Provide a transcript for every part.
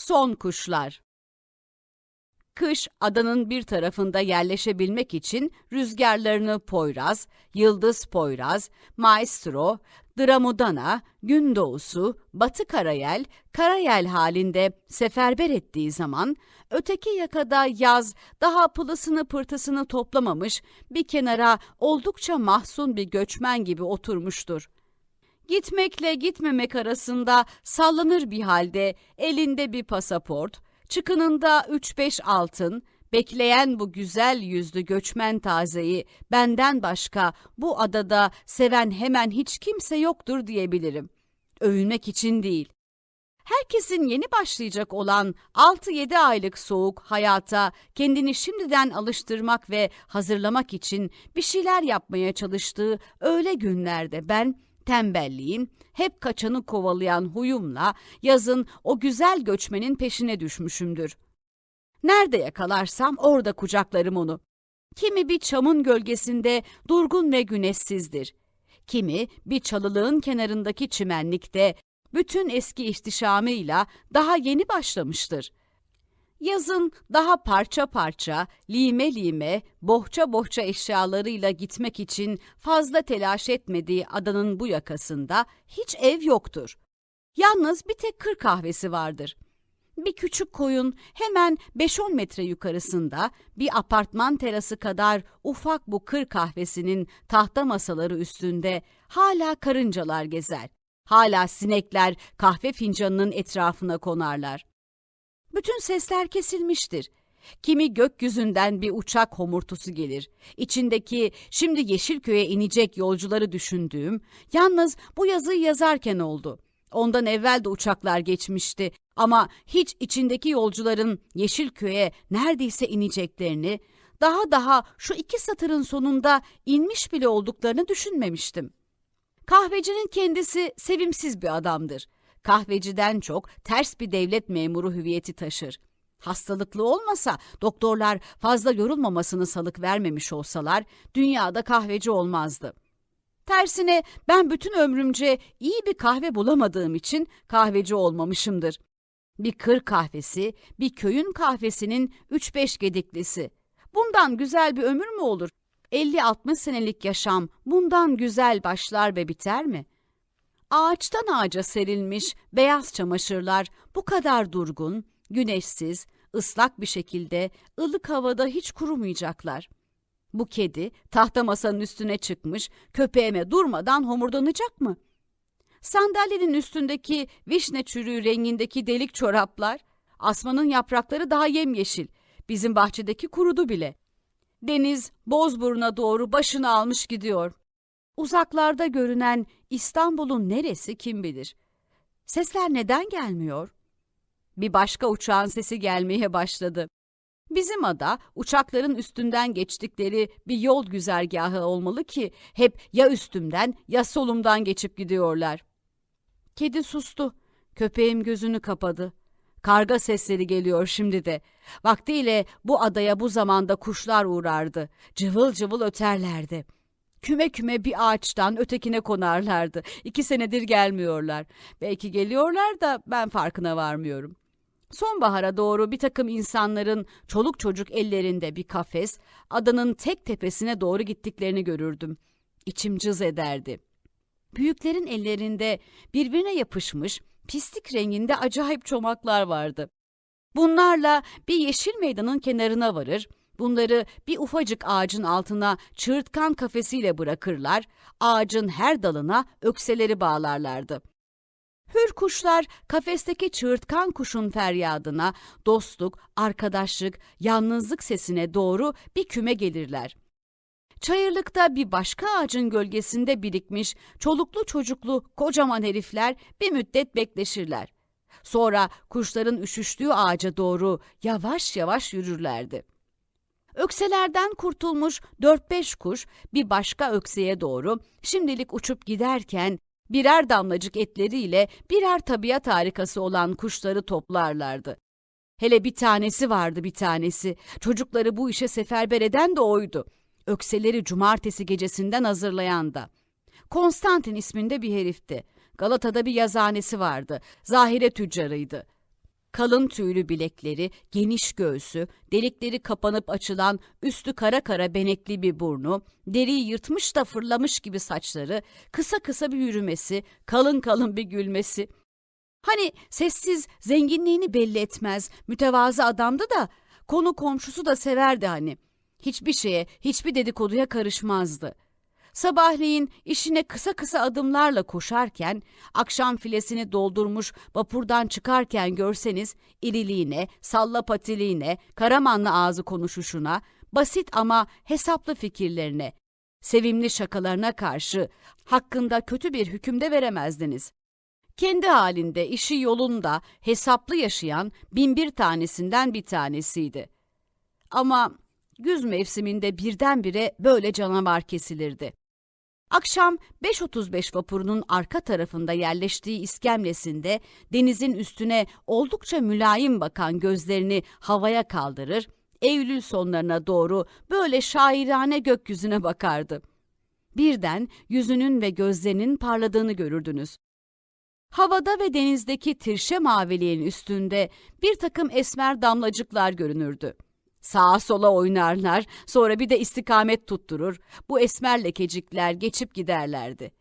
Son kuşlar. Kış adanın bir tarafında yerleşebilmek için rüzgarlarını Poyraz, Yıldız Poyraz, Maestro, Dramudana, Gündoğusu, Batı Karayel, Karayel halinde seferber ettiği zaman öteki yakada yaz daha pılısını pırtısını toplamamış bir kenara oldukça mahzun bir göçmen gibi oturmuştur. Gitmekle gitmemek arasında sallanır bir halde elinde bir pasaport, çıkınında üç beş altın, bekleyen bu güzel yüzlü göçmen tazeyi benden başka bu adada seven hemen hiç kimse yoktur diyebilirim. Övünmek için değil. Herkesin yeni başlayacak olan 6-7 aylık soğuk hayata kendini şimdiden alıştırmak ve hazırlamak için bir şeyler yapmaya çalıştığı öyle günlerde ben tembelliğin, hep kaçanı kovalayan huyumla yazın o güzel göçmenin peşine düşmüşümdür. Nerede yakalarsam orada kucaklarım onu. Kimi bir çamın gölgesinde durgun ve güneşsizdir. Kimi bir çalılığın kenarındaki çimenlikte bütün eski ihtişamıyla daha yeni başlamıştır. Yazın daha parça parça, lime lime, bohça bohça eşyalarıyla gitmek için fazla telaş etmediği adanın bu yakasında hiç ev yoktur. Yalnız bir tek kır kahvesi vardır. Bir küçük koyun hemen 5-10 metre yukarısında bir apartman terası kadar ufak bu kır kahvesinin tahta masaları üstünde hala karıncalar gezer. Hala sinekler kahve fincanının etrafına konarlar. Bütün sesler kesilmiştir. Kimi gökyüzünden bir uçak homurtusu gelir. İçindeki şimdi Yeşilköy'e inecek yolcuları düşündüğüm yalnız bu yazıyı yazarken oldu. Ondan evvel de uçaklar geçmişti ama hiç içindeki yolcuların Yeşilköy'e neredeyse ineceklerini, daha daha şu iki satırın sonunda inmiş bile olduklarını düşünmemiştim. Kahvecinin kendisi sevimsiz bir adamdır. Kahveciden çok ters bir devlet memuru hüviyeti taşır. Hastalıklı olmasa, doktorlar fazla yorulmamasını salık vermemiş olsalar, dünyada kahveci olmazdı. Tersine ben bütün ömrümce iyi bir kahve bulamadığım için kahveci olmamışımdır. Bir kır kahvesi, bir köyün kahvesinin 3-5 gediklisi. Bundan güzel bir ömür mü olur? 50-60 senelik yaşam bundan güzel başlar ve biter mi? Ağaçtan ağaca serilmiş beyaz çamaşırlar bu kadar durgun, güneşsiz, ıslak bir şekilde ılık havada hiç kurumayacaklar. Bu kedi tahta masanın üstüne çıkmış, köpeğime durmadan homurdanacak mı? Sandalyenin üstündeki vişne çürüğü rengindeki delik çoraplar, asmanın yaprakları daha yemyeşil, bizim bahçedeki kurudu bile. Deniz Bozburun'a doğru başını almış gidiyor. Uzaklarda görünen İstanbul'un neresi kim bilir? Sesler neden gelmiyor? Bir başka uçağın sesi gelmeye başladı. Bizim ada uçakların üstünden geçtikleri bir yol güzergahı olmalı ki hep ya üstümden ya solumdan geçip gidiyorlar. Kedi sustu. Köpeğim gözünü kapadı. Karga sesleri geliyor şimdi de. Vaktiyle bu adaya bu zamanda kuşlar uğrardı. Cıvıl cıvıl öterlerdi. Küme küme bir ağaçtan ötekine konarlardı. İki senedir gelmiyorlar. Belki geliyorlar da ben farkına varmıyorum. Sonbahara doğru bir takım insanların çoluk çocuk ellerinde bir kafes, adanın tek tepesine doğru gittiklerini görürdüm. İçim cız ederdi. Büyüklerin ellerinde birbirine yapışmış, pislik renginde acayip çomaklar vardı. Bunlarla bir yeşil meydanın kenarına varır, bunları bir ufacık ağacın altına çığırtkan kafesiyle bırakırlar, ağacın her dalına ökseleri bağlarlardı. Hür kuşlar kafesteki çığırtkan kuşun feryadına, dostluk, arkadaşlık, yalnızlık sesine doğru bir küme gelirler. Çayırlıkta bir başka ağacın gölgesinde birikmiş çoluklu çocuklu kocaman herifler bir müddet bekleşirler. Sonra kuşların üşüştüğü ağaca doğru yavaş yavaş yürürlerdi. Ökselerden kurtulmuş dört beş kuş bir başka ökseye doğru şimdilik uçup giderken birer damlacık etleriyle birer tabiat harikası olan kuşları toplarlardı. Hele bir tanesi vardı bir tanesi. Çocukları bu işe seferber eden de oydu. Ökseleri cumartesi gecesinden hazırlayan da. Konstantin isminde bir herifti. Galata'da bir yazanesi vardı. Zahire tüccarıydı. Kalın tüylü bilekleri, geniş göğsü, delikleri kapanıp açılan üstü kara kara benekli bir burnu, deriyi yırtmış da fırlamış gibi saçları, kısa kısa bir yürümesi, kalın kalın bir gülmesi. Hani sessiz, zenginliğini belli etmez, mütevazı adamdı da, konu komşusu da severdi hani. Hiçbir şeye, hiçbir dedikoduya karışmazdı. Sabahleyin işine kısa kısa adımlarla koşarken, akşam filesini doldurmuş vapurdan çıkarken görseniz, iriliğine, salla patiliğine, karamanlı ağzı konuşuşuna, basit ama hesaplı fikirlerine, sevimli şakalarına karşı hakkında kötü bir hükümde veremezdiniz. Kendi halinde, işi yolunda, hesaplı yaşayan binbir tanesinden bir tanesiydi. Ama güz mevsiminde birdenbire böyle canavar kesilirdi. Akşam 5.35 vapurunun arka tarafında yerleştiği iskemlesinde denizin üstüne oldukça mülayim bakan gözlerini havaya kaldırır, Eylül sonlarına doğru böyle şairane gökyüzüne bakardı. Birden yüzünün ve gözlerinin parladığını görürdünüz. Havada ve denizdeki tirşe maviliğin üstünde bir takım esmer damlacıklar görünürdü. Sağa sola oynarlar, sonra bir de istikamet tutturur. Bu esmer lekecikler geçip giderlerdi.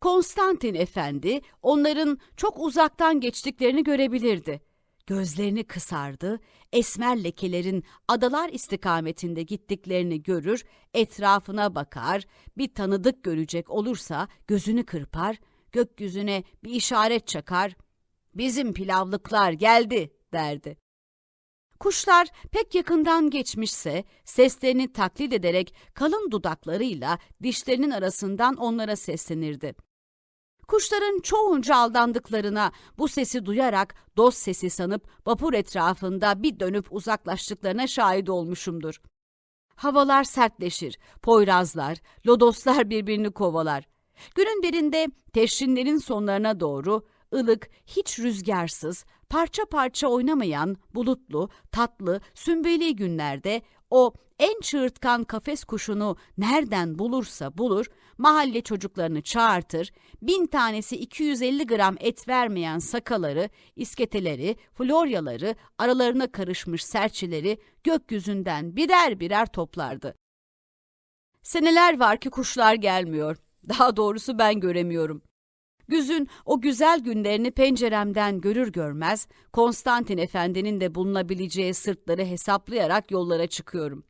Konstantin Efendi onların çok uzaktan geçtiklerini görebilirdi. Gözlerini kısardı, esmer lekelerin adalar istikametinde gittiklerini görür, etrafına bakar, bir tanıdık görecek olursa gözünü kırpar, gökyüzüne bir işaret çakar, ''Bizim pilavlıklar geldi.'' derdi. Kuşlar pek yakından geçmişse seslerini taklit ederek kalın dudaklarıyla dişlerinin arasından onlara seslenirdi. Kuşların çoğunca aldandıklarına bu sesi duyarak dost sesi sanıp vapur etrafında bir dönüp uzaklaştıklarına şahit olmuşumdur. Havalar sertleşir, poyrazlar, lodoslar birbirini kovalar. Günün birinde teşrinlerin sonlarına doğru ılık, hiç rüzgarsız, parça parça oynamayan, bulutlu, tatlı, sümbeli günlerde o en çığırtkan kafes kuşunu nereden bulursa bulur, mahalle çocuklarını çağırtır, bin tanesi 250 gram et vermeyen sakaları, isketeleri, floryaları, aralarına karışmış serçeleri gökyüzünden birer birer toplardı. Seneler var ki kuşlar gelmiyor. Daha doğrusu ben göremiyorum. Güzün o güzel günlerini penceremden görür görmez Konstantin Efendi'nin de bulunabileceği sırtları hesaplayarak yollara çıkıyorum.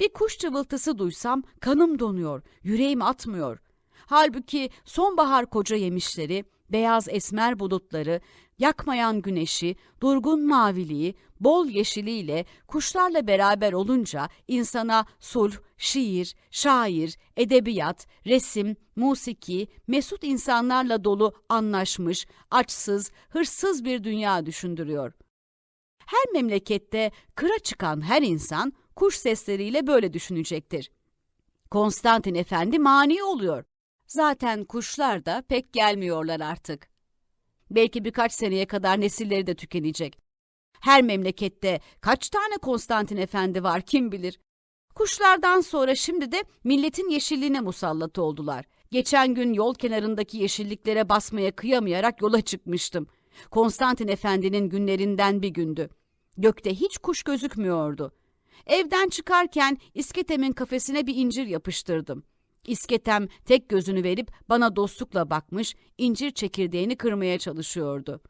Bir kuş cıvıltısı duysam kanım donuyor, yüreğim atmıyor. Halbuki sonbahar koca yemişleri, beyaz esmer bulutları, yakmayan güneşi, durgun maviliği, bol yeşiliyle kuşlarla beraber olunca insana sulh, şiir, şair, edebiyat, resim, musiki, mesut insanlarla dolu anlaşmış, açsız, hırsız bir dünya düşündürüyor. Her memlekette kıra çıkan her insan kuş sesleriyle böyle düşünecektir. Konstantin Efendi mani oluyor. Zaten kuşlar da pek gelmiyorlar artık. Belki birkaç seneye kadar nesilleri de tükenecek. Her memlekette kaç tane Konstantin Efendi var kim bilir. Kuşlardan sonra şimdi de milletin yeşilliğine musallat oldular. Geçen gün yol kenarındaki yeşilliklere basmaya kıyamayarak yola çıkmıştım. Konstantin Efendi'nin günlerinden bir gündü. Gökte hiç kuş gözükmüyordu. Evden çıkarken İsketem'in kafesine bir incir yapıştırdım. İsketem tek gözünü verip bana dostlukla bakmış, incir çekirdeğini kırmaya çalışıyordu.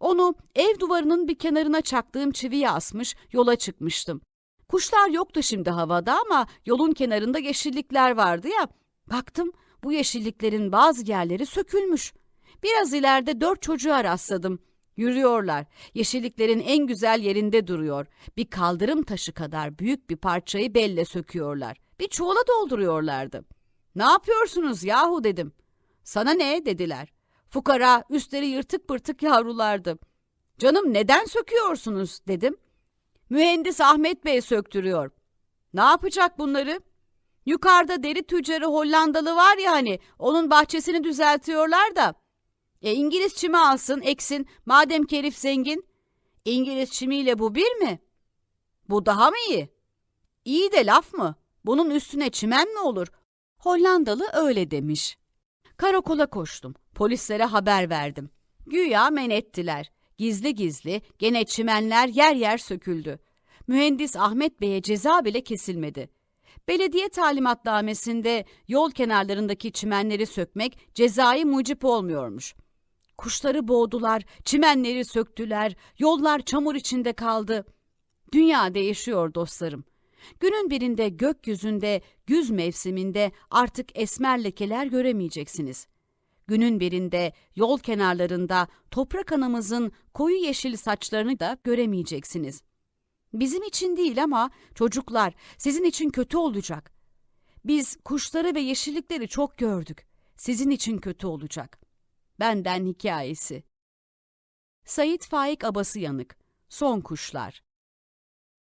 Onu ev duvarının bir kenarına çaktığım çiviye asmış, yola çıkmıştım. Kuşlar yoktu şimdi havada ama yolun kenarında yeşillikler vardı ya. Baktım bu yeşilliklerin bazı yerleri sökülmüş. Biraz ileride dört çocuğa rastladım. Yürüyorlar. Yeşilliklerin en güzel yerinde duruyor. Bir kaldırım taşı kadar büyük bir parçayı belle söküyorlar. Bir çuvala dolduruyorlardı. Ne yapıyorsunuz yahu dedim. Sana ne dediler. Fukara üstleri yırtık pırtık yavrulardı. Canım neden söküyorsunuz dedim. Mühendis Ahmet Bey söktürüyor. Ne yapacak bunları? Yukarıda deri tüccarı Hollandalı var ya hani onun bahçesini düzeltiyorlar da. E İngiliz çimi alsın eksin madem kerif zengin. İngiliz çimiyle bu bir mi? Bu daha mı iyi? İyi de laf mı? Bunun üstüne çimen mi olur? Hollandalı öyle demiş. Karakola koştum. Polislere haber verdim. Güya men ettiler. Gizli gizli gene çimenler yer yer söküldü. Mühendis Ahmet Bey'e ceza bile kesilmedi. Belediye talimatnamesinde yol kenarlarındaki çimenleri sökmek cezai mucip olmuyormuş. Kuşları boğdular, çimenleri söktüler, yollar çamur içinde kaldı. Dünya değişiyor dostlarım. Günün birinde gökyüzünde, güz mevsiminde artık esmer lekeler göremeyeceksiniz. Günün birinde yol kenarlarında toprak anamızın koyu yeşil saçlarını da göremeyeceksiniz. Bizim için değil ama çocuklar sizin için kötü olacak. Biz kuşları ve yeşillikleri çok gördük. Sizin için kötü olacak. Benden hikayesi. Sayit Faik Abası Yanık Son Kuşlar